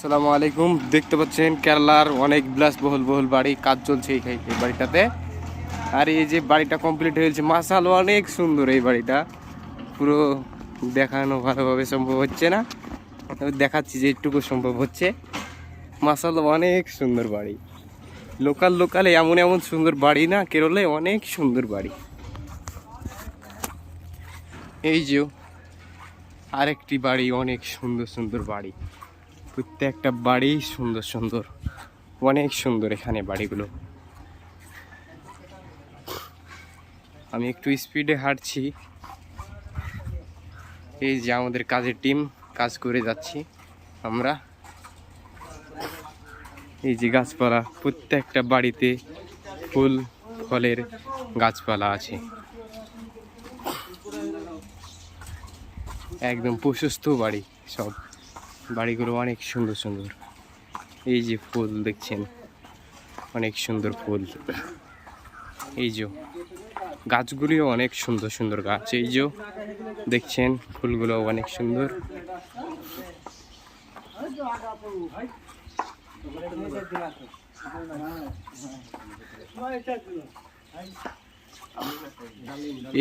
আসসালামু আলাইকুম। দেখতে পাচ্ছেন কেরালার অনেক বিলাসবহুল বহুল বহুল বাড়ি, কাজ চলছে এই বাড়িটাতে। আর এই যে বাড়িটা কমপ্লিট হয়েছে মাসাল অনেক সুন্দর এই বাড়িটা। পুরো দেখানো ভালোভাবে সম্ভব হচ্ছে না। দেখাচ্ছি যে একটুকু সম্ভব হচ্ছে। মাসাল অনেক সুন্দর বাড়ি। লোকাল লোকালে এমন এমন সুন্দর বাড়ি না, কেরলে অনেক সুন্দর বাড়ি। এই যে আরেকটি বাড়ি, অনেক সুন্দর সুন্দর বাড়ি। প্রত্যেকটা বাড়ি সুন্দর সুন্দর, অনেক সুন্দর এখানে বাড়িগুলো। আমি একটু স্পিডে হাঁটছি। এই যে আমাদের কাজের টিম কাজ করে যাচ্ছি আমরা। এই যে গাছপালা, প্রত্যেকটা বাড়িতে ফুল, ফলের গাছপালা আছে। একদম প্রশস্ত বাড়ি সব। বাড়িগুলো অনেক সুন্দর সুন্দর। এই যে ফুল দেখছেন, অনেক সুন্দর ফুল। এই যে গাছগুলিও অনেক সুন্দর সুন্দর গাছ। এই যে দেখছেন, ফুলগুলো অনেক সুন্দর।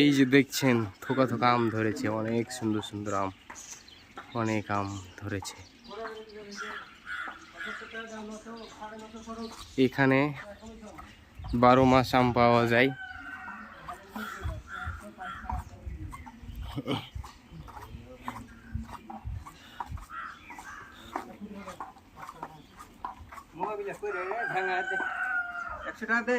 এই যে দেখছেন, থোকা থোকা আম ধরেছে, অনেক সুন্দর সুন্দর আম। অনেক আম ধরেছে। এখানে বারো মাস আম পাওয়া যায়। একশো টাকা দে।